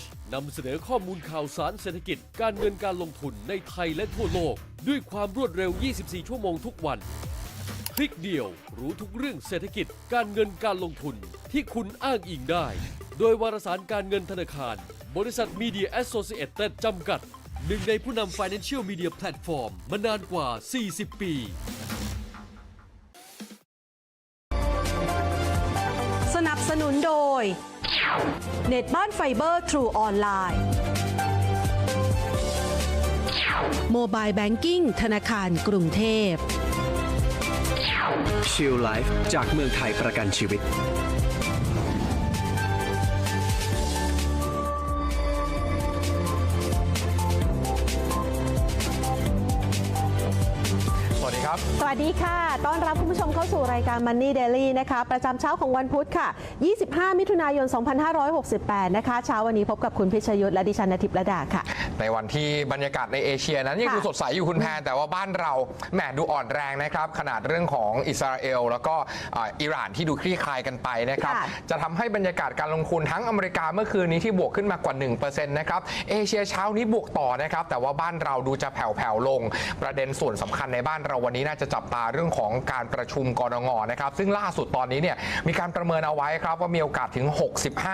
H นำเสนอข้อมูลข่าวสารเศรษฐกิจ การเงินการลงทุนในไทยและทั่วโลก ด้วยความรวดเร็ว 24 ชั่วโมงทุกวัน คลิกเดียวรู้ทุกเรื่องเศรษฐกิจ การเงินการลงทุนที่คุณอ้างอิงได้ โดยวารสารการเงินธนาคาร บริษัท Media Associated จำกัด หนึ่งในผู้นำ Financial Media Platform มานานกว่า 40 ปีสนับสนุนโดย เน็ตบ้านไฟเบอร์ทรูออนไลน์โมบายแบงกิ้งธนาคารกรุงเทพชิลไลฟ์จากเมืองไทยประกันชีวิต วัสดีครับสวัสดีค่ะ ต้อนรับคุณผู้ชมเข้าสู่รายการ Money Daily นะคะ ประจำเช้าของวันพุธค่ะ 25 มิถุนายน 2568 นะคะ เช้าวันนี้พบกับคุณพิชยุทธและดิฉันนทิพย์ระดาค่ะ ในวันที่บรรยากาศในเอเชียนั้นยังค่ะดูสดใสอยู่คุณแพนแต่ว่าบ้านเราแหมดูอ่อนแรงนะครับขนาดเรื่องของอิสราเอล แล้วก็อ่าอิหร่านที่ดูคลี่คลายกันไปนะครับค่ะจะทำให้บรรยากาศการลงทุนทั้งอเมริกาเมื่อคืนนี้ที่บวกขึ้นมากว่า1%นะครับเอเชียเช้านี้บวกต่อนะครับแต่ว่าบ้านเราดูจะแผ่วๆลง ประเด็นส่วนสำคัญในบ้านเราวันนี้น่าจะจับตาเรื่องของการประชุมกรงงนะครับซึ่งล่าสุดตอนนี้เนี่ยมีการประเมินเอาไว้ครับว่ามีโอกาสถึง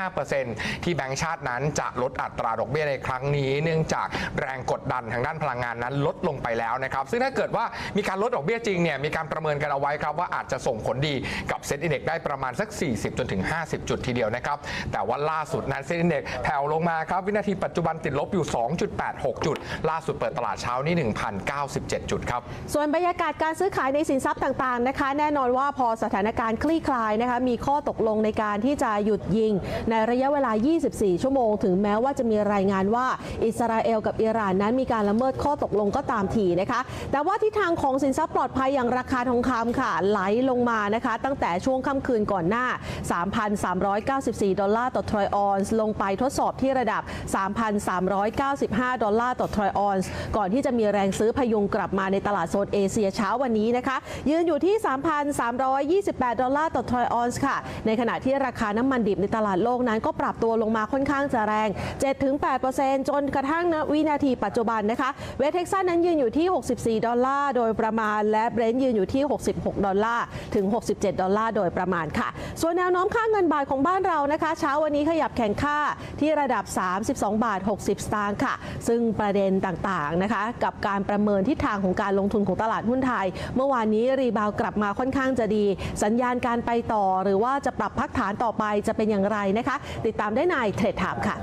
65%ที่แบงก์ชาตินั้นจะลดอัตราดอกเบี้ยในครั้งนี้เนื่องจากแรงกดดันทางด้านพลังงานนั้นลดลงไปแล้วนะครับซึ่งถ้าเกิดว่ามีการลดดอกเบี้ยจริงเนี่ยมีการประเมินกันเอาไว้ครับว่าอาจจะส่งผลดีกับเซ็นดีเด็กได้ประมาณสัก 40 จนถึง 50 จุดทีเดียวนะครับแต่ว่าล่าสุดนั้นเซ็นดีเด็กแผ่วลงมาครับวินาทีปัจจุบันติดลบอยู่ 2.86 จุด ล่าสุดเปิดตลาดเช้านี้ 1,097 จุดครับส่วนบรรยากาศการซื้อขายในสินทรัพย์ต่างๆนะคะแน่นอนว่าพอสถานการณ์คลี่คลายนะคะมีข้อตกลงในการที่จะหยุดยิง ในระยะเวลา 24 ชั่วโมง ถึงแม้ว่าจะมีรายงานว่าอิสราเอลกับอิหร่านนั้นมีการละเมิดข้อตกลงก็ตามทีนะคะ แต่ว่าทิศทางของสินทรัพย์ปลอดภัยอย่างราคาทองคำค่ะไหลลงมานะคะ ตั้งแต่ช่วงค่ำคืนก่อนหน้า 3,394 ดอลลาร์ต่อทรอยออนซ์ลงไปทดสอบที่ระดับ 3,395 ดอลลาร์ต่อทรอยออนซ์ก่อนที่จะมีแรงซื้อพยุงกลับมาในตลาดโซนเอเชียเช้าวันนี้นะคะ ยืนอยู่ที่ 3,328 ดอลลาร์ต่อทรอยออนซ์ค่ะ ในขณะที่ราคาน้ำมันดิบในตลาดโลกนั้นก็ปรับตัวลงมาค่อนข้างจะแรง 7-8%จนกระทั่งณวินาทีปัจจุบันนะคะ เวสเท็กซัสนั้นยืนอยู่ที่ 64 ดอลลาร์โดยประมาณ และเบรนท์ยืนอยู่ที่ 66 ดอลลาร์ถึง 67 ดอลลาร์โดยประมาณค่ะ ส่วนแนวโน้มค่าเงินบาทของบ้านเรานะคะ เช้าวันนี้ขยับแข่งค่าที่ระดับ 32 บาท 60 สตางค์ค่ะ ซึ่งประเด็นต่างๆนะคะ กับการประเมินทิศทางของการลงทุนของตลาดหุ้นไทย เมื่อวานนี้รีบาวกลับมาค่อนข้างจะดี สัญญาณการไปต่อ หรือว่าจะปรับพักฐานต่อไปจะเป็นอย่างไรนะคะ ติดตามได้ในเทรดถามค่ะ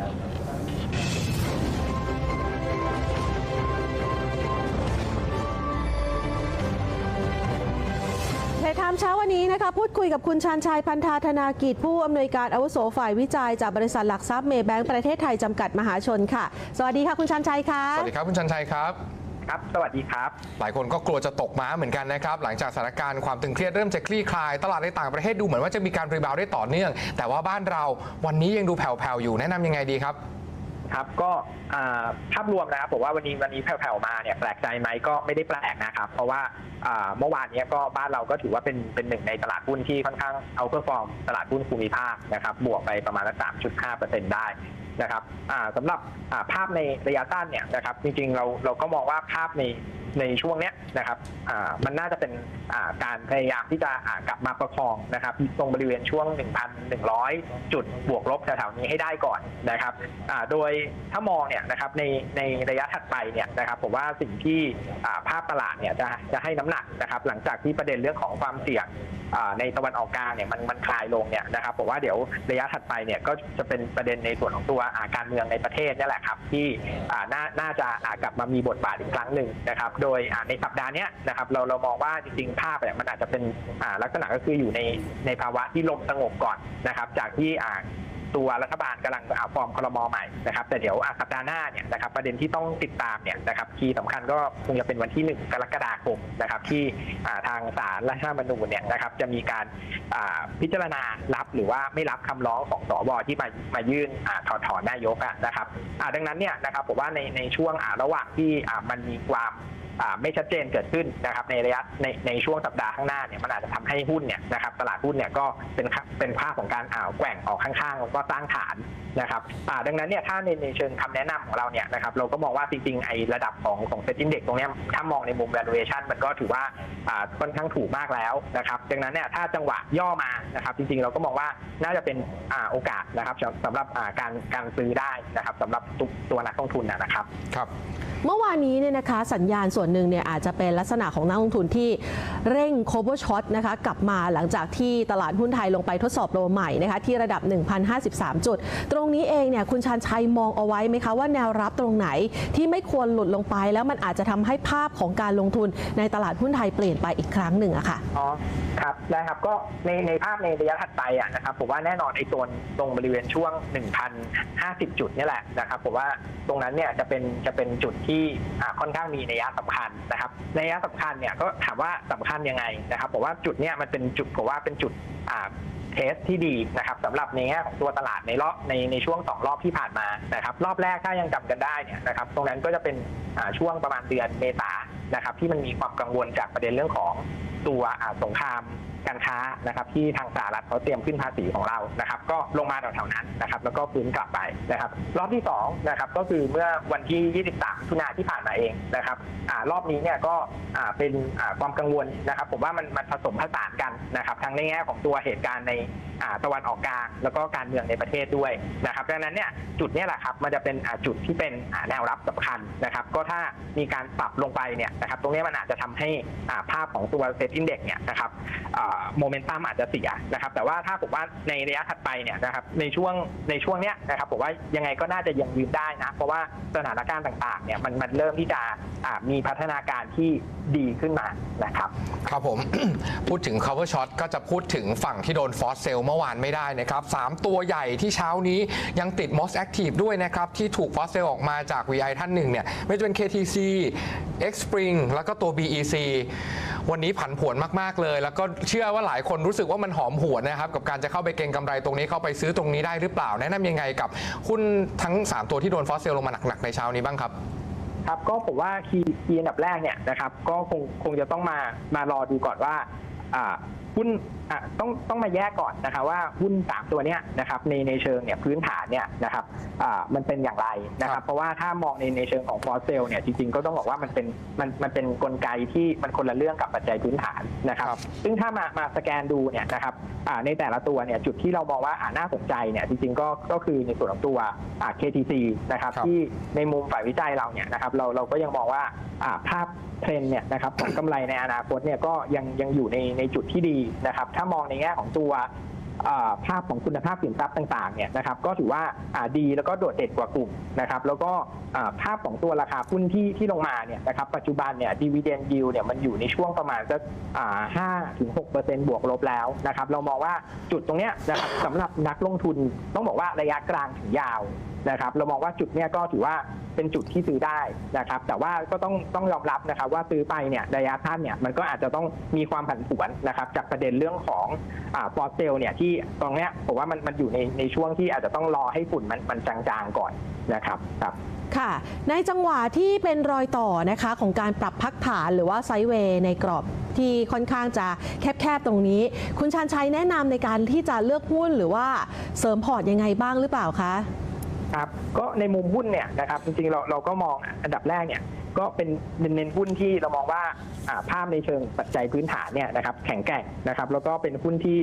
ในไทม์เช้าวันนี้นะคะพูดคุยกับคุณชาญชัยพันธาธนากิจ ผู้อำนวยการอาวุโสฝ่ายวิจัยจากบริษัทหลักทรัพย์เมย์แบงก์ประเทศไทยจำกัดมหาชนค่ะ สวัสดีค่ะคุณชาญชัยค่ะ สวัสดีครับคุณชันชัยครับครับสวัสดีครับ หลายคนก็กลัวจะตกม้าเหมือนกันนะครับ หลังจากสถานการณ์ความตึงเครียดเริ่มจะคลี่คลาย ตลาดในต่างประเทศดูเหมือนว่าจะมีการรีบาวด์ได้ต่อเนื่อง แต่ว่าบ้านเราวันนี้ยังดูแผ่วๆอยู่แนะนำยังไงดีครับ ครับก็ภาพรวมนะครับผมว่าวันนี้วันนี้แผ่วๆมาเนี่ยแปลกใจไหมก็ไม่ได้แปลกนะครับ เพราะว่าเมื่อวานนี้ก็บ้านเราก็ถือว่าเป็นเป็นหนึ่งในตลาดหุ้นที่ค่อนข้างเอาเปอร์ฟอร์มตลาดหุ้นภูมิภาคนะครับบวกไปประมาณสามจุดห้าเปอร์เซ็นต์ได้ นะครับสำหรับภาพในระยะสั้นเนี่ยนะครับจริงๆเราเราก็มองว่าภาพในในช่วงเนี้ยนะครับมันน่าจะเป็นการพยายามที่จะกลับมาประคองนะครับตรงบริเวณช่วง 1,100 จุดบวกลบแถวๆนี้ให้ได้ก่อนนะครับโดยถ้ามองเนี่ยนะครับในในระยะถัดไปเนี่ยนะครับผมว่าสิ่งที่ภาพตลาดเนี่ยจะจะให้น้ำหนักนะครับหลังจากที่ประเด็นเรื่องของความเสี่ยงในตะวันออกกลางเนี่ยมันมันคลายลงเนี่ยนะครับผมว่าเดี๋ยวระยะถัดไปเนี่ยก็จะเป็นประเด็นในส่วนของตัวการเมืองในประเทศนี่แหละครับ ที่น่าน่าจะกลับมามีบทบาทอีกครั้งหนึ่งนะครับ โดยในสัปดาห์นี้นะครับเราเรามองว่าจริงๆภาพมันอาจจะเป็นลักษณะก็คืออยู่ในในภาวะที่ลมสงบก่อนนะครับ จากที่ ตัวรัฐบาลกำลังฟอร์มครมอใหม่นะครับแต่เดี๋ยวอะสัปดาห์หน้าเนี่ยนะครับประเด็นที่ต้องติดตามเนี่ยนะครับคีย์สำคัญก็คงจะเป็นวันที่ 1 กรกฎาคมนะครับที่ทางศาลรัฐธรรมนูญเนี่ยนะครับจะมีการพิจารณารับหรือว่าไม่รับคำร้องของสวที่มามายื่นอถอดถอนนายกะนะครับดังนั้นเนี่ยนะครับผมว่าในในช่วงระหว่างที่มันมีความ ไม่ชัดเจนเกิดขึ้นนะครับในระยะในในช่วงสัปดาห์ข้างหน้าเนี่ยมันอาจจะทำให้หุ้นเนี่ยนะครับตลาดหุ้นเนี่ยก็เป็นค่าเป็นภาพของการอ่าวแกว่งออกข้างๆแล้วก็สร้างฐานนะครับอ่าดังนั้นเนี่ยถ้าในในเชิงคำแนะนำของเราเนี่ยนะครับเราก็มองว่าจริงๆไอ้ระดับของของเซ็ตอินเด็กตรงเนี้ยถ้ามองในมุม valuation มันก็ถือว่าอ่าค่อนข้างถูกมากแล้วนะครับดังนั้นเนี่ยถ้าจังหวะย่อมานะครับจริงๆเราก็มองว่าน่าจะเป็นอ่าโอกาสนะครับสำสำหรับอ่าการการซื้อได้นะครับสำหรับตัวตัวนักลงทุนนะนะครับครับ เมื่อวานนี้เนี่ยนะคะสัญญาณส่วนหนึ่งเนี่ยอาจจะเป็นลักษณะของนักลงทุนที่เร่ง cover shot นะคะกลับมาหลังจากที่ตลาดหุ้นไทยลงไปทดสอบโลใหม่นะคะที่ระดับ 1,053 จุด ตรงนี้เองเนี่ยคุณชานชัยมองเอาไว้ไหมคะว่าแนวรับตรงไหนที่ไม่ควรหลุดลงไป แล้วมันอาจจะทำให้ภาพของการลงทุนในตลาดหุ้นไทยเปลี่ยนไปอีกครั้งหนึ่งอะค่ะอ๋อครับได้ครับก็ในในภาพในระยะถัดไปอะนะครับผมว่าแน่นอนไอ้โซนตรงบริเวณช่วง 1,050 จุดนี่แหละนะครับผมว่าตรงนั้นเนี่ยจะเป็นจะเป็นจุดที่ค่อนข้างมีนัยสำคัญนะครับในัยสำคัญเนี่ยก็ถามว่าสำคัญยังไงนะครับผมว่าจุดเนี้ยมันเป็นจุดผมว่าเป็นจุดอ่าเทสที่ดีนะครับสำหรับในแง่ของตัวตลาดในรอบในในช่วงสองรอบที่ผ่านมานะครับรอบแรกถ้ายังจำกันได้เนี่ยนะครับตรงนั้นก็จะเป็นช่วงประมาณเดือนเมษานะครับที่มันมีความกังวลจากประเด็นเรื่องของตัวสงคราม การค้านะครับที่ทางสหรัฐเขาเตรียมขึ้นภาษีของเรานะครับ ก็ลงมาแถวๆนั้นนะครับแล้วก็ฟื้นกลับไปนะครับรอบที่2นะครับก็คือเมื่อวันที่ 23มิถุนาที่ผ่านมาเองนะครับอารอบนี้เนี่ยก็อ่าเป็นอ่าความกังวลนะครับ ผมว่ามันมันผสมผสานกันนะครับทั้งในแง่ของตัวเหตุการณ์ใน ตะวันออกกลาง แล้วก็การเมืองในประเทศด้วยนะครับดังนั้นเนี่ยจุดนี้แหละครับมันจะเป็นอ่าจุดที่เป็นอ่าแนวรับสำคัญนะครับก็ถ้ามีการปรับลงไปเนี่ยนะครับตรงนี้มันอาจจะทำให้อ่าภาพของตัวเซ็ตอินเด็กเนี่ยนะครับโมเมนตัมอาจจะเสียนะครับแต่ว่าถ้าผมว่าในระยะถัดไปเนี่ยนะครับในช่วงในช่วงเนี้ยนะครับผมว่ายังไงก็น่าจะยังยืนได้นะเพราะว่าสถานการณ์ต่างๆเนี่ยมันมันเริ่มที่จะอ่ามีพัฒนาการที่ดีขึ้นมานะครับครับผมพูดถึง cover shot ก็จะพูดถึงฝั่งที่โดนฟอสเซลเมื่อวานไม่ได้นะครับสามตัวใหญ่ที่เช้านี้ยังติด most active ด้วยนะครับ ที่ถูกฟอสเซลออกมาจาก VI ท่านหนึ่งเนี่ยไม่ว่าจะเป็น KTC X Spring แล้วก็ตัว BEC วันนี้ผันผวนมาก ๆ เลย แล้วก็เชื่อว่าหลายคนรู้สึกว่ามันหอมหวนนะครับ กับการจะเข้าไปเก็งกำไรตรงนี้เข้าไปซื้อตรงนี้ได้หรือเปล่า แนะนำยังไงกับหุ้นทั้ง 3 ตัวที่โดนฟอสเซลลงมาหนัก ๆ ในเช้านี้บ้างครับ ครับก็ผมว่าคีย์อันดับแรกเนี่ยนะครับ ก็คงคงจะต้องมา มารอดูก่อนว่าหุ้น อะต้องต้องมาแยกก่อนนะครับว่าหุ้นสามตัวเนี้ยนะครับในในเชิงเนี่ยพื้นฐานเนี่ยนะครับอ่ามันเป็นอย่างไรนะคครัรับบ เพราะว่าถ้ามองในในเชิงของฟอสเซลเนี่ยจริงๆก็ต้องบอกว่ามันเป็นมันมันเป็นกลไกที่มันคนละเรื่องกับปัจจัยพื้นฐานนะครับ ครับ ซึ่งถ้ามามาสแกนดูเนี่ยนะครับอ่าในแต่ละตัวเนี่ยจุดที่เรามองว่าอ่าน่าสนใจเนี่ยจริงๆก็ก็คือในส่วนของตัวอ่า KTC นะครับครับ ที่ในมุมฝ่ายวิจัยเราเนี่ยนะครับเราเราก็ยังมองว่าอ่าภาพเทรนด์เนี่ยนะครับของกำไรในอนาคตเนี่ยก็ยังยังอยู่ในในจุดที่ดีนะครับถ้ามองในแง่ของตัวภาพของคุณภาพสินทรัพย์ต่างๆเนี่ยนะครับก็ถือว่าดีแล้วก็โดดเด่นกว่ากลุ่มนะครับแล้วก็ภาพของตัวราคาหุ้นที่ที่ลงมาเนี่ยนะครับปัจจุบันเนี่ยดีเวเดนยิวเนี่ยมันอยู่ในช่วงประมาณสักห้าถึงหกเปอร์เซ็นต์บวกลบแล้วนะครับเรามองว่าจุดตรงเนี้ยนะครับสำหรับนักลงทุนต้องบอกว่าระยะกลางถึงยาวนะครับเรามองว่าจุดเนี้ยก็ถือว่าเป็นจุดที่ซื้อได้นะครับแต่ว่าก็ต้องต้องยอมรับนะครับว่าซื้อไปเนี่ยระยะท่านเนี่ยมันก็อาจจะต้องมีความผันผวนนะครับจากประเด็นเรื่องของอ่าฟอสเซลเนี่ยที่ตรงเนี้ยผมว่ามันมันอยู่ในในช่วงที่อาจจะต้องรอให้ฝุ่นมันมันจางๆก่อนนะครับครับค่ะในจังหวะที่เป็นรอยต่อนะคะของการปรับพักฐานหรือว่าไซเวย์ในกรอบที่ค่อนข้างจะแคบๆตรงนี้ คุณชานชัยแนะนำในการที่จะเลือกหุ้นหรือว่าเสริมพอร์ตยังไงบ้างหรือเปล่าคะ ครับก็ในมุมหุ้นเนี่ยนะครับจริงๆเราเราก็มองอันดับแรกเนี่ยก็เป็นเน้นหุ้นที่เรามองว่า ภาพในเชิงปัจจัยพื้นฐานเนี่ยนะครับแข็งแกร่งนะครับแล้วก็เป็นหุ้นที่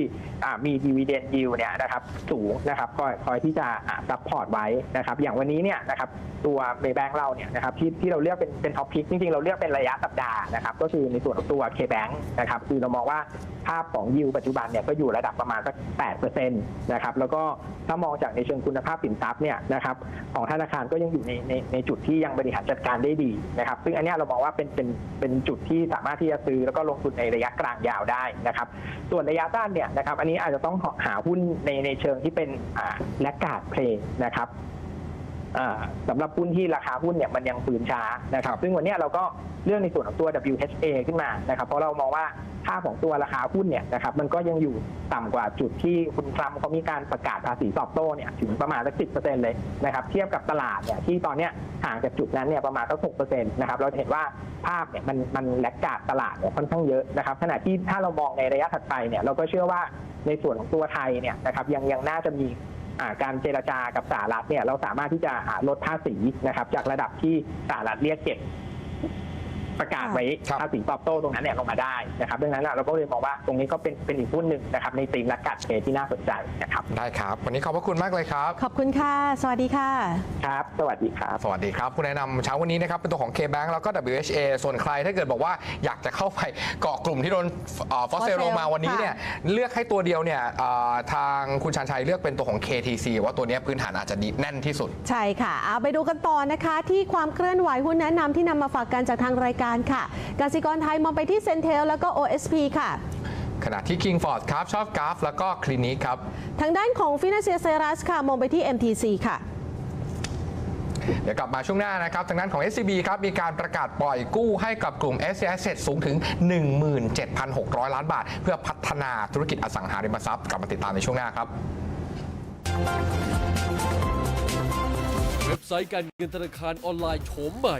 มีดีเวเดนยิวเนี่ยนะครับสูงนะครับคอยคอยที่จะซัพพอร์ตไว้นะครับอย่างวันนี้เนี่ยนะครับตัวเมย์แบงเราเนี่ยนะครับที่ที่เราเลือกเป็นเป็นท็อปพิกจริงๆ เราเลือกเป็นระยะสัปดาห์นะครับก็คือในส่วนของตัว K-Bank นะครับคือเรามองว่าภาพของยิวปัจจุบันเนี่ยก็อยู่ระดับประมาณสัก8%นะครับแล้วก็ถ้ามองจากในเชิงคุณภาพสินทรัพย์เนี่ยนะครับของธนาคารก็ยังอยู่ในในในจุดที่ยังบริหารจัดการได้ดีนะครับซึ่งอันนี้เรามองว่าเป็นเป็นเป็นจุดที่สามารถที่จะซื้อแล้วก็ลงทุนในระยะกลางยาวได้นะครับ ส่วนระยะสั้นเนี่ยนะครับอันนี้อาจจะต้องหาหุ้นในในเชิงที่เป็นอ่าแลกกาดเพลย์นะครับ สำหรับหุ้นที่ราคาหุ้นเนี่ยมันยังฟื้นช้านะคครัรับบซึ่งวันเนี้ยเราก็เรื่องในส่วนของตัว WHA ขึ้นมานะครับ เพราะเรามองว่าค่าของตัวราคาหุ้นเนี่ยนะครับมันก็ยังอยู่ต่ำกว่าจุดที่คุณทรัมป์เขามีการประกาศภาษีตอบโต้เนี่ยถึงประมาณสักสิบเปอร์เซ็นต์เลยนะครับเทียบกับตลาดเนี่ยที่ตอนเนี้ยห่างจากจุดนั้นเนี่ยประมาณสักหกเปอร์เซ็นต์นะครับเราจะเห็นว่าภาพเนี่ยมันมันแลกกาดตลาดเนี่ยค่อนข้างเยอะนะครับขณะที่ถ้าเรามองในระยะถัดไปเนี่ยเราก็เชื่อว่าในส่วนของตัวไทยเนี่ยนะครับยังยังน่าจะมีอ่า การเจรจากับสหรัฐเนี่ยเราสามารถที่จะลดภาษีนะครับจากระดับที่สหรัฐเรียกเก็บ ประกาศไว้ครับภาษีตอบโต้ตรงนั้นเนี่ยลงมาได้นะครับดังนั้นอะเราก็เลยมองว่าตรงนี้ก็เป็นเป็นอีกหุ้นหนึ่งนะครับในตีมและกัดเทรดที่น่าสนใจนะครับได้ครับ วันนี้ขอบพระคุณมากเลยครับ ขอบคุณค่ะ สวัสดีค่ะครับ สวัสดีครับ สวัสดีครับ ผู้แนะนำเช้าวันนี้นะครับเป็นตัวของ K-Bank แล้วก็ WHA ส่วนใครถ้าเกิดบอกว่าอยากจะเข้าไปเกาะกลุ่มที่โดนฟอสเซล Fossil ลงมาวันนี้เนี่ยเลือกให้ตัวเดียวเนี่ยเอ่อทางคุณชันชัยเลือกเป็นตัวของ KTC ว่าตัวเนี้ยพื้นฐานอาจจะดีแน่นที่สุด ใช่ค่ะเอาไปดูกันต่อนะคะ ที่ความเคลื่อนไหวหุ้นแนะนำที่นำมาฝากกันจากทางรายการค่ะกสิกรไทยมองไปที่เซนเทลแล้วก็ OSP ค่ะขณะที่ King Ford ครับ ชอบกราฟ แล้วก็คลินิกครับ ทางด้านของฟิน a เซียเซรัสค่ะ มองไปที่ MTC ค่ะ เดี๋ยวกลับมาช่วงหน้านะครับ ทางด้านของ SCB ครับ มีการประกาศปล่อยกู้ให้กับกลุ่ม s c s สูงถึง 17,600 ล้านบาท เพื่อพัฒนาธุรกิจอสังหาริมทรัพย์ กลับมาติดตามในช่วงหน้าครับเว็บไซต์การเงินธนาคารออนไลน์โฉมใหม่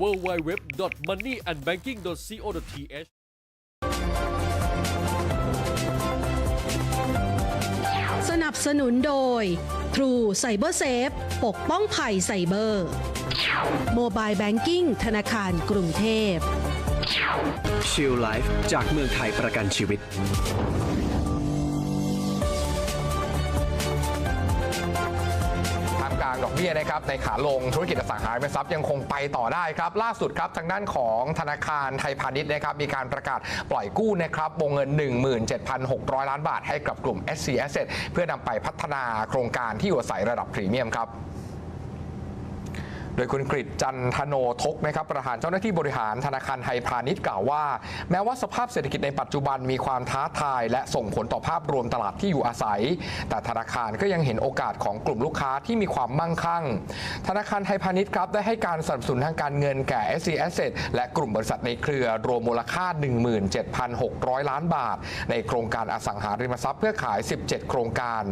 www.moneyandbanking.co.th สนับสนุนโดย True Cyber Safe ปกป้องภัยไซเบอร์ Mobile Banking ธนาคารกรุงเทพ ชิลไลฟ์จากเมืองไทยประกันชีวิต การดอกเบี้ยนะครับในขาลงธุรกิจอสังหาริมทรัพย์ยังคงไปต่อได้ครับ ล่าสุดครับทางด้านของธนาคารไทยพาณิชย์นะครับมีการประกาศปล่อยกู้นะครับวงเงิน 17,600 ล้านบาทให้กับกลุ่ม SC Asset เพื่อนำไปพัฒนาโครงการที่อยู่อาศัยระดับพรีเมียมครับ โดยคุณกริตจันทโนทกนะครับประธานเจ้าหน้าที่บริหารธนาคารไทยพาณิชย์กล่าวว่า แม้ว่าสภาพเศรษฐกิจในปัจจุบันมีความท้าทาย และส่งผลต่อภาพรวมตลาดที่อยู่อาศัย แต่ธนาคารก็ยังเห็นโอกาสของกลุ่มลูกค้าที่มีความมั่งคั่ง ธนาคารไทยพาณิชย์ครับได้ให้การสนับสนุนทางการเงินแก่ SC Asset และกลุ่มบริษัทในเครือรวมมูลค่า 17,600 ล้านบาท ในโครงการอสังหาริมทรัพย์เพื่อขาย 17 โครงการ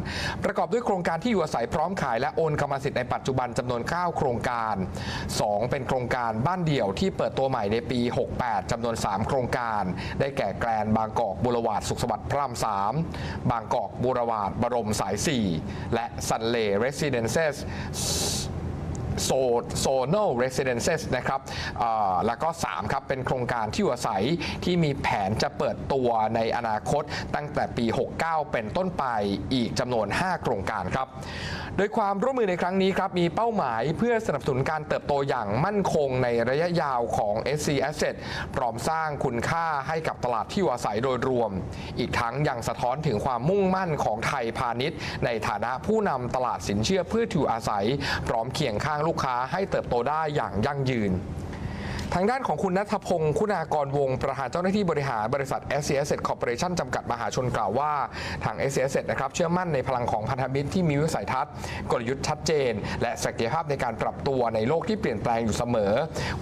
ประกอบด้วยโครงการที่อยู่อาศัยพร้อมขายและโอนกรรมสิทธิ์ในปัจจุบันจำนวน 9 โครงการ2 เป็นโครงการบ้านเดี่ยวที่เปิดตัวใหม่ในปี 68จำนวน 3 โครงการ ได้แก่แกรนบางกอกบุรวาดสุขสวัสดิ์พระราม3บางกอกบุรวาดบรมสาย 4 และซันเลเรสซิเดนเซสโซโซโนเรสซิเดนเซสนะครับแล้วก็ 3 ครับ เป็นโครงการที่อยู่อาศัยที่มีแผนจะเปิดตัวในอนาคตตั้งแต่ปี 69 เป็นต้นไปอีกจำนวน 5 โครงการครับโดยความร่วมมือในครั้งนี้ครับมีเป้าหมายเพื่อสนับสนุนการเติบโตอย่างมั่นคงในระยะยาวของ SC Asset พร้อมสร้างคุณค่าให้กับตลาดที่อยู่อาศัยโดยรวม อีกทั้งยังสะท้อนถึงความมุ่งมั่นของไทยพาณิชย์ ในฐานะผู้นำตลาดสินเชื่อเพื่อที่อยู่อาศัย พร้อมเคียงข้างลูกค้าให้เติบโตได้อย่างยั่งยืน ทางด้านของคุณนัทพงศ์คุณากรวงประธานเจ้าหน้าที่บริหารบริษัท s c s Corporation จำกัดมหาชนกล่าวว่า ทาง s c s นะครับเชื่อมั่นในพลังของพันธมิตรที่มีวิสัยทัศน์ กลยุทธ์ชัดเจน และศักยภาพในการปรับตัวในโลกที่เปลี่ยนแปลงอยู่เสมอ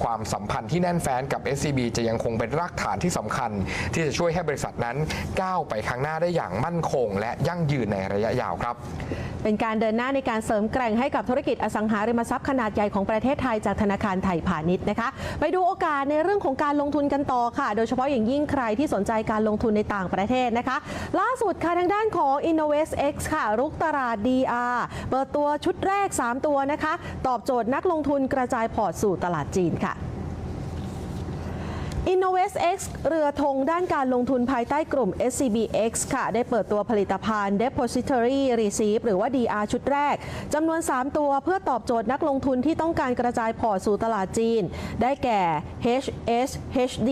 ความสัมพันธ์ที่แน่นแฟ้นกับ SCB จะยังคงเป็นรากฐานที่สำคัญ ที่จะช่วยให้บริษัทนั้นก้าวไปข้างหน้าได้อย่างมั่นคง และยั่งยืนในระยะยาวครับ เป็นการเดินหน้าในการเสริมแกร่งให้กับธุรกิจอสังหาริมทรัพย์ขนาดใหญ่ของประเทศไทยจากธนาคารไทยพาณิชย์นะคะ ไปดูโอกาสในเรื่องของการลงทุนกันต่อค่ะ โดยเฉพาะอย่างยิ่งใครที่สนใจการลงทุนในต่างประเทศนะคะ ล่าสุดค่ะทางด้านของ Innovest X ค่ะ รุกตลาด DR เปิดตัวชุดแรก 3 ตัวนะคะ ตอบโจทย์นักลงทุนกระจายพอร์ตสู่ตลาดจีนค่ะ Innovest X เรือธงด้านการลงทุนภายใต้กลุ่ม SCBX ค่ะ ได้เปิดตัวผลิตภัณฑ์ Depository Receipt หรือว่า DR ชุดแรกจำนวน 3 ตัวเพื่อตอบโจทย์นักลงทุนที่ต้องการกระจายพอร์ตสู่ตลาดจีน ได้แก่ HSHD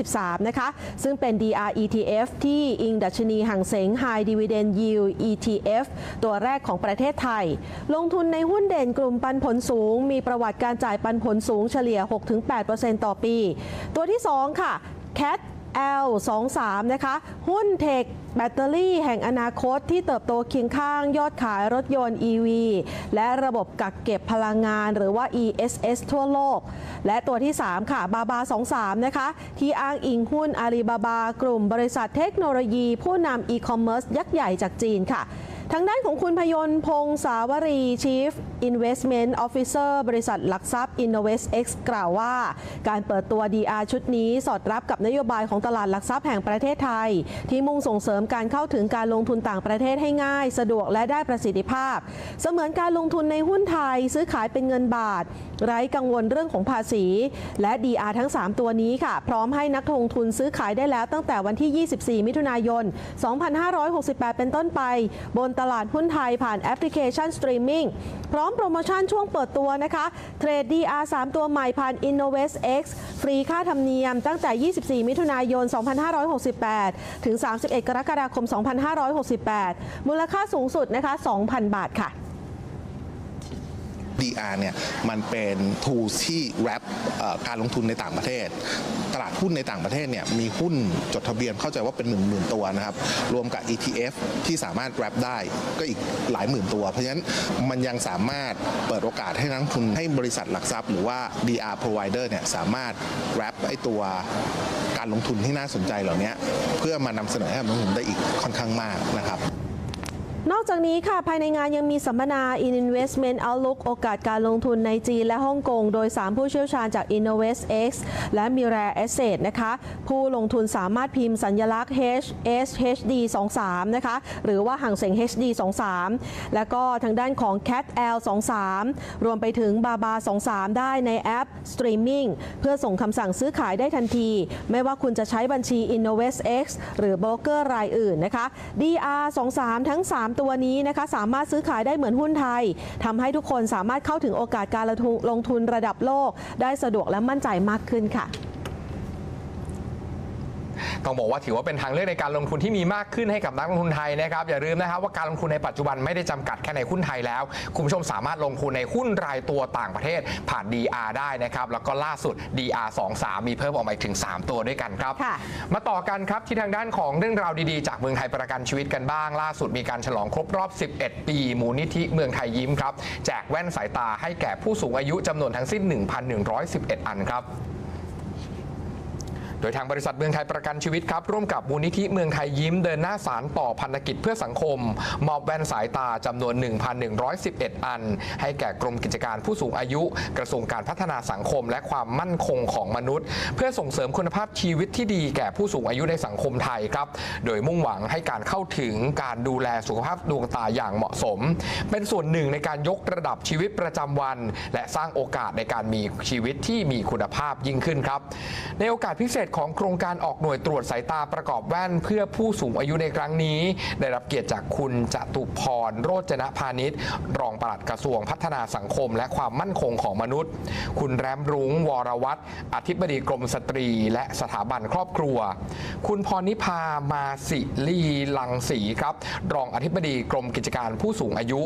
23 นะคะ ซึ่งเป็น DR ETF ที่อิงดัชนีห่างเสง High Dividend Yield ETF ตัวแรกของประเทศไทย ลงทุนในหุ้นเด่นกลุ่มปันผลสูง มีประวัติการจ่ายปันผลสูงเฉลี่ย 6-8%ต่อปี ตัวที่2 ค่ะ Cat L 23 นะคะ หุ้นเทคแบตเตอรี่แห่งอนาคตที่เติบโตเคียงข้างยอดขายรถยนต์ EV และระบบกักเก็บพลังงานหรือว่า ESS ทั่วโลก และตัวที่ 3 ค่ะบาบา23 นะคะ ที่อ้างอิงหุ้นอาลีบาบากลุ่มบริษัทเทคโนโลยี ผู้นำอีคอมเมิร์ซยักษ์ใหญ่จากจีนค่ะ ทางด้านของคุณพยนต์พงษาวรี Chief Investment Officer บริษัทหลักทรัพย์ Innovest X กล่าวว่า การเปิดตัว DR ชุดนี้สอดรับกับนโยบายของตลาดหลักทรัพย์แห่งประเทศไทย ที่มุ่งส่งเสริมการเข้าถึงการลงทุนต่างประเทศให้ง่าย สะดวกและได้ประสิทธิภาพ เสมือนการลงทุนในหุ้นไทยซื้อขายเป็นเงินบาท ไร้กังวลเรื่องของภาษี และ DR ทั้ง 3 ตัวนี้ค่ะ พร้อมให้นักลงทุนซื้อขายได้แล้วตั้งแต่วันที่ 24 มิถุนายน 2568 เป็นต้นไปบนตลาดหุ้นไทยผ่านแอปพลิเคชันสตรีมมิ่งพร้อมโปรโมชั่นช่วงเปิดตัวนะคะ เทรด DR 3ตัวใหม่ผ่าน Innovest X ฟรีค่าธรรมเนียมตั้งแต่ 24 มิถุนายน 2568 ถึง 31 กรกฎาคม 2568 มูลค่าสูงสุดนะคะ 2,000 บาทค่ะ DR เนี่ยมันเป็น tools ที่แรปการลงทุนในต่างประเทศ ตลาดหุ้นในต่างประเทศเนี่ยมีหุ้นจดทะเบียนเข้าใจว่าเป็นหมื่นหมื่นตัวนะครับ รวมกับ ETF ที่สามารถแรปได้ก็อีกหลายหมื่นตัว เพราะฉะนั้นมันยังสามารถเปิดโอกาสให้นักลงทุนให้บริษัทหลักทรัพย์หรือว่า DR provider เนี่ยสามารถแรปไอตัวการลงทุนที่น่าสนใจเหล่านี้เพื่อมานำเสนอให้นักลงทุนได้อีกค่อนข้างมากนะครับ จากนี้ค่ะภายในงานยังมีสัมมนา In Investment Outlook โอกาสการลงทุนในจีนและฮ่องกง โดย 3 ผู้เชี่ยวชาญจาก Innovest X และ Mira Asset นะคะ ผู้ลงทุนสามารถพิมพ์สัญลักษณ์ HSHD 23นะคะ หรือว่าห่างเสียง HD 23แล้วก็ทางด้านของ Cat L 23รวมไปถึง Baba 23ได้ในแอป Streaming เพื่อส่งคำสั่งซื้อขายได้ทันที ไม่ว่าคุณจะใช้บัญชี Innovest X หรือโบรกเกอร์รายอื่นนะคะ DR 23ทั้ง 3 ตัวนี้นะคะสามารถซื้อขายได้เหมือนหุ้นไทยทำให้ทุกคนสามารถเข้าถึงโอกาสการลงทุนลงทุนระดับโลก ได้สะดวกและมั่นใจมากขึ้นค่ะ ต้องบอกว่าถือว่าเป็นทางเลือกในการลงทุนที่มีมากขึ้นให้กับนักลงทุนไทยนะครับอย่าลืมนะครับว่าการลงทุนในปัจจุบันไม่ได้จำกัดแค่ในหุ้นไทยแล้ว คุณผู้ชมสามารถลงทุนในหุ้นรายตัวต่างประเทศผ่าน DR ได้นะครับแล้วก็ล่าสุด DR 23มีเพิ่มออกมาอีกถึง 3 ตัวด้วยกันครับค่ะมาต่อกันครับที่ทางด้านของเรื่องราวดีๆ จากเมืองไทยประกันชีวิตกันบ้าง ล่าสุดมีการฉลองครบรอบ 11 ปีมูลนิธิเมืองไทยยิ้มครับแจกแว่นสายตาให้แก่ผู้สูงอายุจำนวนทั้งสิ้น 1,111 อันครับ โดยทางบริษัทเมืองไทยประกันชีวิตครับ ร่วมกับมูลนิธิเมืองไทยยิ้มเดินหน้าสารต่อพันธกิจเพื่อสังคม มอบแว่นสายตาจำนวน 1,111 อัน ให้แก่กรมกิจการผู้สูงอายุ กระทรวงการพัฒนาสังคม และความมั่นคงของมนุษย์ เพื่อส่งเสริมคุณภาพชีวิตที่ดีแก่ผู้สูงอายุในสังคมไทยครับ โดยมุ่งหวังให้การเข้าถึงการดูแลสุขภาพดวงตาอย่างเหมาะสม เป็นส่วนหนึ่งในการยกระดับชีวิตประจำวัน และสร้างโอกาสในการมีชีวิตที่มีคุณภาพยิ่งขึ้นครับ ในโอกาสพิเศษของโครงการออกหน่วยตรวจสายตาประกอบแว่น เพื่อผู้สูงอายุในครั้งนี้ ได้รับเกียรติจากคุณจตุพรโรจนพาณิชย์รองปลัดกระทรวงพัฒนาสังคม และความมั่นคงของมนุษย์ คุณแรมรุ้งวรวัตรอธิบดีกรมสตรี และสถาบันครอบครัว คุณพรนิพามาสิลีลังสีครับ รองอธิบดีกรมกิจการผู้สูงอายุ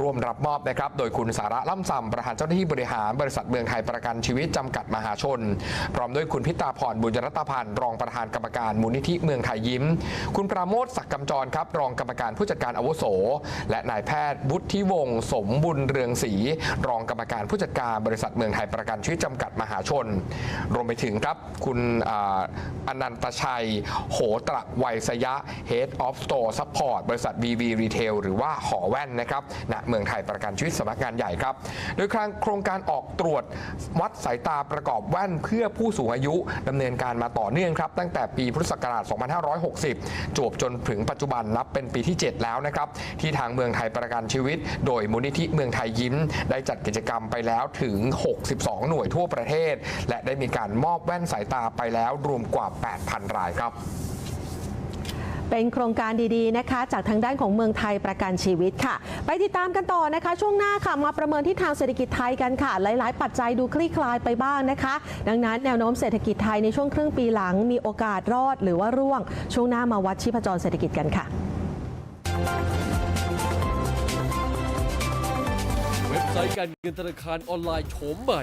ร่วมรับมอบนะครับ โดยคุณสาระล่ำซำประธานเจ้าหน้าที่บริหารบริษัทเมืองไทยประกันชีวิตจำกัดมหาชน พร้อมด้วยคุณพิตาพรบุญรัตพันธ์รองประธานกรรมการมูลนิธิเมืองไทยยิ้ม คุณปราโมทศักดิ์กำจรครับ รองกรรมการผู้จัดการอาวุโส และนายแพทย์บุธิวงศ์สมบุญเรืองศรีรองกรรมการผู้จัดการบริษัทเมืองไทยประกันชีวิตจำกัดมหาชน รวมไปถึงครับคุณออนันตชัย โหตระไวยสยะ Head of Store Support บริษัท BV Retail หรือว่าหอแว่นนะครับณเมืองไทยประกันชีวิตสำนักงานใหญ่ครับ โดยโครงการออกตรวจวัดสายตาประกอบแว่นเพื่อผู้สูงอายุดำเนินการมาต่อเนื่องครับ ตั้งแต่ปีพุทธศักราช 2560 จวบจนถึงปัจจุบันนับเป็นปีที่ 7 แล้วนะครับที่ทางเมืองไทยประกันชีวิต โดยมูลนิธิเมืองไทยยิ้ม ได้จัดกิจกรรมไปแล้วถึง 62 หน่วยทั่วประเทศ และได้มีการมอบแว่นสายตาไปแล้วรวมกว่า 8,000 รายครับ เป็นโครงการดีๆนะคะ จากทางด้านของเมืองไทยประกันชีวิตค่ะ ไปติดตามกันต่อนะคะ ช่วงหน้าค่ะมาประเมินที่ทางเศรษฐกิจไทยกันค่ะ หลาย ๆ ปัจจัยดูคลี่คลายไปบ้างนะคะ ดังนั้นแนวโน้มเศรษฐกิจไทยในช่วงครึ่งปีหลัง มีโอกาสรอดหรือว่าร่วง ช่วงหน้ามาวัดชีพจรเศรษฐกิจกันค่ะเว็บไซต์การเงินธนาคารออนไลน์โฉมใหม่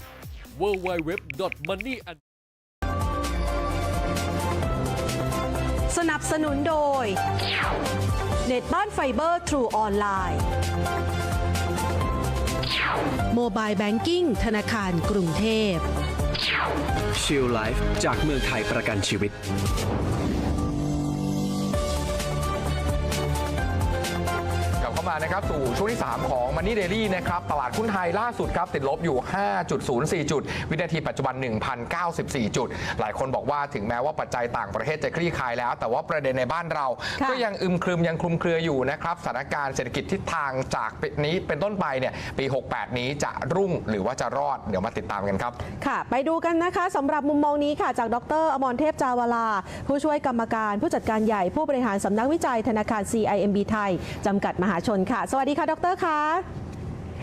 www.money and สนับสนุนโดย เน็ตบ้านไฟเบอร์ทรูออนไลน์โมบายแบงกิ้งธนาคารกรุงเทพชิลไลฟ์จากเมืองไทยประกันชีวิต มานะครับสู่ช่วงที่ 3 ของ Money Daily นะครับตลาดหุ้นไทยล่าสุดครับติดลบอยู่ 5.04 จุด วินาทีปัจจุบัน 1,094 จุด หลายคนบอกว่าถึงแม้ว่าปัจจัยต่างประเทศจะคลี่คลายแล้ว แต่ว่าประเด็นในบ้านเราค่ะก็ยังอึมครึมยังคลุมเครืออยู่นะครับสถานการณ์เศรษฐกิจทิศทางจากปีนี้เป็นต้นไปเนี่ยปี 68 นี้จะรุ่งหรือว่าจะรอดเดี๋ยวมาติดตามกันครับค่ะ ไปดูกันนะคะสำหรับมุมมองนี้ค่ะจากดรอมรเทพจาวลา ผู้ช่วยกรรมการผู้จัดการใหญ่ผู้บริหารสำนักวิจัยธนาคาร CIMB ไทยจำกัดมหาชนค่ะ สวัสดีค่ะ ดรคะ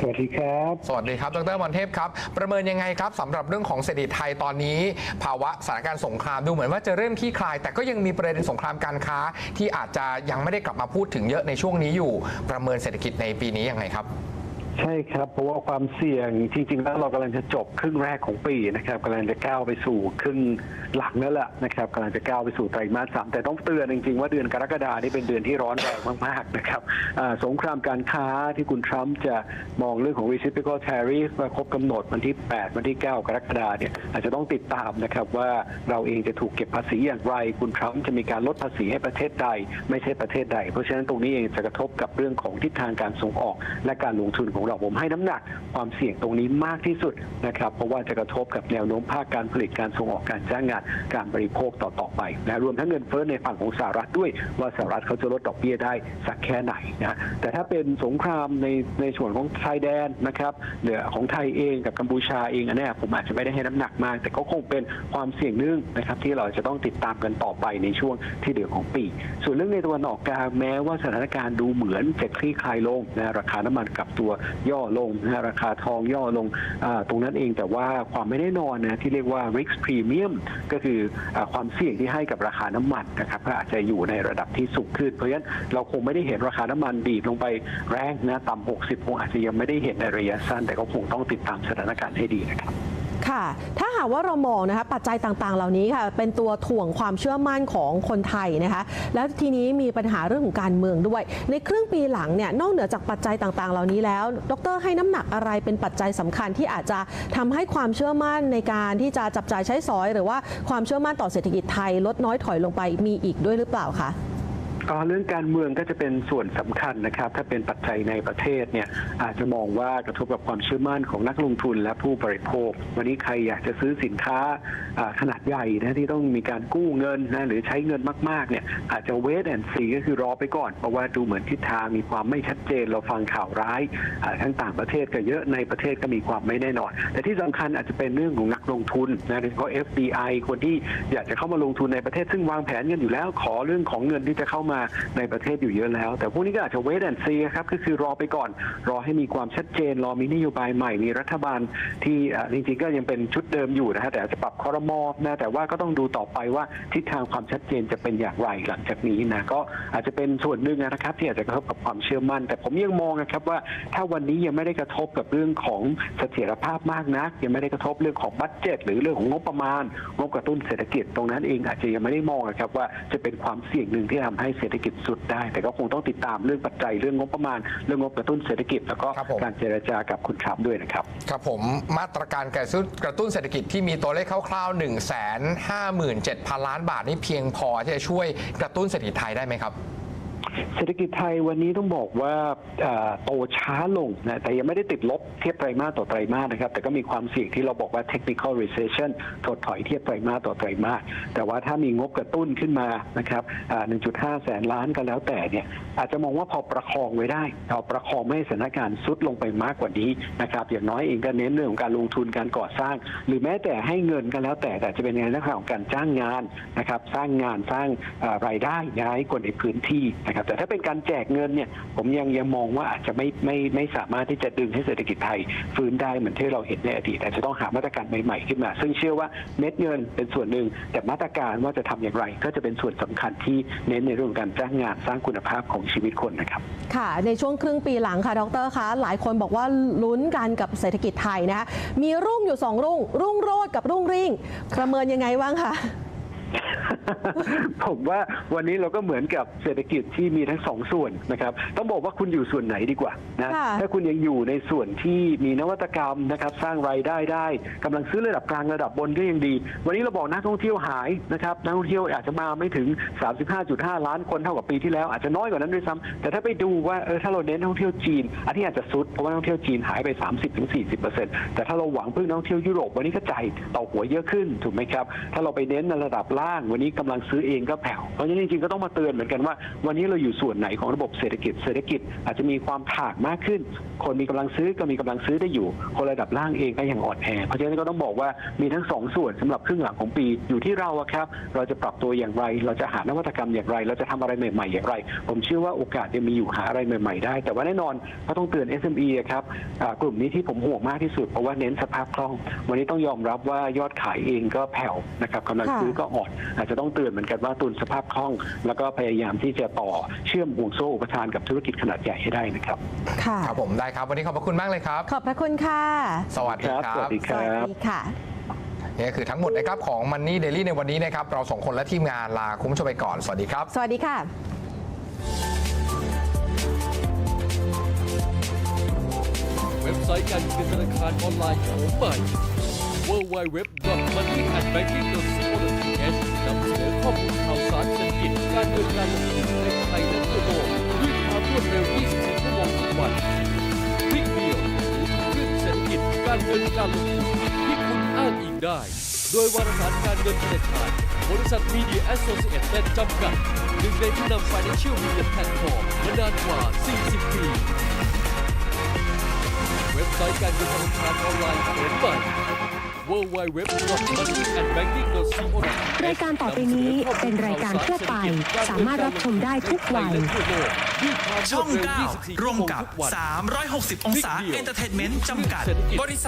สวัสดีครับ สวัสดีครับ ดรมอนเทพครับ ประเมินยังไงครับสำหรับเรื่องของเศรษฐกิจไทยตอนนี้ ภาวะสถานการณ์สงครามดูเหมือนว่าจะเริ่มคลี่คลาย แต่ก็ยังมีประเด็นสงครามการค้า ที่อาจจะยังไม่ได้กลับมาพูดถึงเยอะในช่วงนี้อยู่ ประเมินเศรษฐกิจในปีนี้ยังไงครับ ใช่ครับ เพราะว่าความเสี่ยงจริงๆแล้วเรากำลังจะจบครึ่งแรกของปีนะครับกำลังจะก้าวไปสู่ครึ่งหลังนั่นแหละนะครับกำลังจะก้าวไปสู่ไตรมาสสามแต่ต้องเตือนจริงๆว่าเดือนกรกฎานี่เป็นเดือนที่ร้อนแรงมากๆนะครับสงครามการค้าที่คุณทรัมป์จะมองเรื่องของ reciprocal tariff ว่าครบกำหนดวันที่ 8 วันที่ 9 กรกฎาเนี่ยอาจจะต้องติดตามนะครับว่าเราเองจะถูกเก็บภาษีอย่างไร คุณทรัมป์จะมีการลดภาษีให้ประเทศใด ไม่ใช่ประเทศใด เพราะฉะนั้นตรงนี้เองจะกระทบกับเรื่องของทิศทางการส่งออกและการลงทุนของเราผมให้น้ำหนักความเสี่ยงตรงนี้มากที่สุดนะครับ เพราะว่าจะกระทบกับแนวโน้มภาคการผลิตการส่งออกการจ้างงานการบริโภคต่อๆไปนะรวมทั้งเงินเฟ้อในฝั่งของสหรัฐด้วยว่าสหรัฐเขาจะลดดอกเบี้ยได้สักแค่ไหนนะแต่ถ้าเป็นสงครามในในส่วนของชายแดนนะครับเหนือของไทยเองกับกัมพูชาเองอันนี้ผมอาจจะไม่ได้ให้น้ำหนักมาก แต่ก็คงเป็นความเสี่ยงหนึงนะครับที่เราจะต้องติดตามกันต่อไปในช่วงที่เหลือของปี ส่วนเรื่องในตะวันออกกลางแม้ว่าสถานการณ์ดูเหมือนจะคลี่คลายลงนะราคาน้ำมันกลับตัวย่อลงนะราคาทองย่อลงอตรงนั้นเองแต่ว่าความไม่แน่นอนนะที่เรียกว่า risk premium ก็คืออความเสี่ยงที่ให้กับราคาน้ำมันนะครับก็อาจจะอยู่ในระดับที่สูงขึ้น เพราะฉะนั้นเราคงไม่ได้เห็นราคาน้ำมันดีดลงไปแรงนะต่ำ60 คงอาจจะยังไม่ได้เห็นในระยะสั้น แต่ก็คงต้องติดตามสถานการณ์ให้ดีนะครับ ค่ะ ถ้าหากว่าเรามองนะคะปัจจัยต่างๆ เหล่านี้ค่ะ เป็นตัวถ่วงความเชื่อมั่นของคนไทยนะคะ แล้วทีนี้มีปัญหาเรื่องของการเมืองด้วย ในครึ่งปีหลังเนี่ยนอกเหนือจากปัจจัยต่างๆ เหล่านี้แล้ว ดรให้น้ำหนักอะไรเป็นปัจจัยสำคัญที่อาจจะทำให้ความเชื่อมั่นในการที่จะจับจ่ายใช้สอย หรือว่าความเชื่อมั่นต่อเศรษฐกิจไทย ลดน้อยถอยลงไปมีอีกด้วยหรือเปล่าคะ ก็เรื่องการเมืองก็จะเป็นส่วนสำคัญนะครับ ถ้าเป็นปัจจัยในประเทศเนี่ยอาจจะมองว่ากระทบกับความเชื่อมั่นของนักลงทุนและผู้บริโภค วันนี้ใครอยากจะซื้อสินค้าขนาดใหญ่นะที่ต้องมีการกู้เงินนะหรือใช้เงินมากๆเนี่ยอาจจะเวทแอนซีก็คือรอไปก่อน เพราะว่าดูเหมือนทิศทางมีความไม่ชัดเจนเราฟังข่าวร้ายทั้งต่างประเทศก็เยอะในประเทศก็มีความไม่แน่นอน แต่ที่สำคัญอาจจะเป็นเรื่องของนักลงทุนนะโดยเฉพาะ FDI คนที่อยากจะเข้ามาลงทุนในประเทศซึ่งวางแผนกันอยู่แล้วขอเรื่องของเงินที่จะเข้ามาในประเทศอยู่เยอะแล้ว แต่พวกนี้ก็อาจจะเวทแอนซีครับก็คือรอไปก่อน รอให้มีความชัดเจน รอมีนโยบายใหม่มีรัฐบาลที่จริงๆก็ยังเป็นชุดเดิมอยู่นะฮะแต่อาจจะปรับคอรมอนะแต่ว่าก็ต้องดูต่อไปว่าทิศทางความชัดเจนจะเป็นอย่างไรหลังจากนี้นะก็อาจจะเป็นส่วนหนึ่งนะครับ ที่อาจจะกระทบกับความเชื่อมั่น แต่ผมยังมองนะครับว่าถ้าวันนี้ยังไม่ได้กระทบกับเรื่องของเสถียรภาพมากนัก ยังไม่ได้กระทบเรื่องของบัตเจ็ต หรือเรื่องของงบประมาณงบกระตุ้นเศรษฐกิจตรงนั้นเองอาจจะยังไม่ได้มองนะครับว่าจะเป็นความเสี่ยงหนึ่งที่ทำให้เศรษฐกิจสุดได้ แต่ก็คงต้องติดตามเรื่องปัจจัยเรื่องงบประมาณ เรื่องงบกระตุ้นเศรษฐกิจ แล้วก็ครับผม การเจรจากับคุณทรัมป์ด้วยนะครับ ครับผมมาตรการกระตุ้นกระตุ้นเศรษฐกิจที่มีตัวเลขคร่าวๆ 1 5 7 0 0 0 ล้านบาทนี่เพียงพอที่จะช่วยกระตุ้นเศรษฐกิจไทยได้ไหมครับ เศรษฐกิจไทยวันนี้ต้องบอกว่าโตช้าลงนะแต่ยังไม่ได้ติดลบเทียบไตรมาสต่อไตรมาสนะครับ แต่ก็มีความเสี่ยงที่เราบอกว่า technical recession ถดถอยเทียบไตรมาสต่อไตรมาสแต่ว่าถ้ามีงบกระตุ้นขึ้นมานะครับ 1.5 แสนล้านก็แล้วแต่เนี่ยอาจจะมองว่าพอประคองไว้ได้พอประคองไม่ให้สถานการณ์ซุดลงไปมากกว่านี้นะครับอย่างน้อยเองก็เน้นเรื่องของการลงทุนการก่อสร้าง หรือแม้แต่ให้เงินก็แล้วแต่แต่จะเป็นในลักษณะของการจ้างงานนะครับสร้างงานสร้างรายได้นะให้คนในพื้นที่นะครับแต่ถ้าเป็นการแจกเงินเนี่ยผมยังยังมองว่าอาจจะไม่ไม่ไม่สามารถที่จะดึงให้เศรษฐกิจไทย ฟื้นได้เหมือนที่เราเห็นในอดีตแต่จะต้องหามาตรการใหม่ๆขึ้นมา ซึ่งเชื่อว่าเม็ดเงินเป็นส่วนหนึ่ง แต่มาตรการว่าจะทำอย่างไร ก็จะเป็นส่วนสำคัญที่เน้นในเรื่องของการจ้างงานสร้างคุณภาพของชีวิตคนนะครับค่ะในช่วงครึ่งปีหลังค่ะดรคะหลายคนบอกว่าลุ้นกันกับเศรษฐกิจไทยนะคะมีรุ่งอยู่ 2 รุ่ง รุ่งโรดกับรุ่งริ่ง ประเมินยังไงบ้างคะ ผมว่าวันนี้เราก็เหมือนกับเศรษฐกิจที่มีทั้งสองส่วนนะครับ ต้องบอกว่าคุณอยู่ส่วนไหนดีกว่านะค่ะ ถ้าคุณยังอยู่ในส่วนที่มีนวัตกรรมนะครับ สร้างรายได้ได้กำลังซื้อระดับกลางระดับบนก็ยังดี วันนี้เราบอกนักท่องเที่ยวหายนะครับนักท่องเที่ยวอาจจะมาไม่ถึง 35.5 ล้านคนเท่ากับปีที่แล้วอาจจะน้อยกว่านั้นด้วยซ้ำแต่ถ้าไปดูว่าเออถ้าเราเน้นนักท่องเที่ยวจีน อันนี้อาจจะซุดเพราะว่านักท่องเที่ยวจีนหายไป 30-40%แต่ถ้าเราหวังพึ่งนักท่องเที่ยวยุโรปวันนี้ก็จ่ายต่อหัวเยอะขึ้นถูกไหมครับถ้าเราไปเน้นในระดับล่างวันนี้กำลังซื้อเองก็แผ่วเพราะฉะนั้นจริงๆก็ต้องมาเตือนเหมือนกันว่า วันนี้เราอยู่ส่วนไหนของระบบเศรษฐกิจ เศรษฐกิจอาจจะมีความถากมากขึ้น คนมีกำลังซื้อก็มีกำลังซื้อได้อยู่ คนระดับล่างเองก็ยังอ่อนแอ เพราะฉะนั้นก็ต้องบอกว่ามีทั้งสองส่วนสำหรับครึ่งหลังของปีอยู่ที่เราครับ เราจะปรับตัวอย่างไร เราจะหานวัตกรรมอย่างไร เราจะทำอะไรใหม่ ๆ อย่างไร ผมเชื่อว่าโอกาสยังมีอยู่หาอะไรใหม่ ๆ ได้ แต่ว่าแน่นอนก็ต้องเตือน SME อครับกลุ่มนี้ที่ผมห่วงมากที่สุดเพราะว่าเน้นสภาพคล่อง วันนี้ต้องยอมรับว่ายอดขายเองก็แผ่วนะครับกำลังซื้อก็อ่อนอาจจะต้องเตือนเหมือนกันว่าตุนสภาพคล่อง แล้วก็พยายามที่จะต่อเชื่อมห่วงโซ่อุปทานกับธุรกิจขนาดใหญ่ให้ได้นะครับค่ะครับผมได้ครับ วันนี้ขอบพระคุณมากเลยครับ ขอบพระคุณค่ะ สวัสดีคครับสวัรับสดีสวัสดีค่ะนี่คือทั้งหมดนะครับของ Money Daily ในวันนี้นะครับเราสองคนและทีมงานลาคุณผู้ชมไปก่อน สวัสดีครับ สวัสดีค่ะเว็บไซต์การเงินธนาคารออนไลน์โฉมใหม่ www.moneyandbanking.co.th นำเสนอ ข้อมูลข่าวสารเศรษฐกิจการเงินการลงทุนในไทยและทั่วโลกด้วยความรวดเร็ว 24 ชั่วโมงทุกวันคลิกเดียวเรื่องเศรษฐกิจการเงินการลงทุนที่คุณอ้างอิงได้ โดยวารสารการเงินธนาคารบริษัทมีเดียแอสโซเชตจำกัดหนึ่งในผู้นำ Financial Media Platform มานานกว่า 40 ปีเว็บไซต์การเงินธนาคารออนไลน์โฉมใหม่ รายการต่อไปนี้เป็นรายการทั่วไป สามารถรับชมได้ทุกวัย ช่อง 9ร่วมกับ 360 องศาเอนเตอร์เทนเมนต์จำกัดบริษัท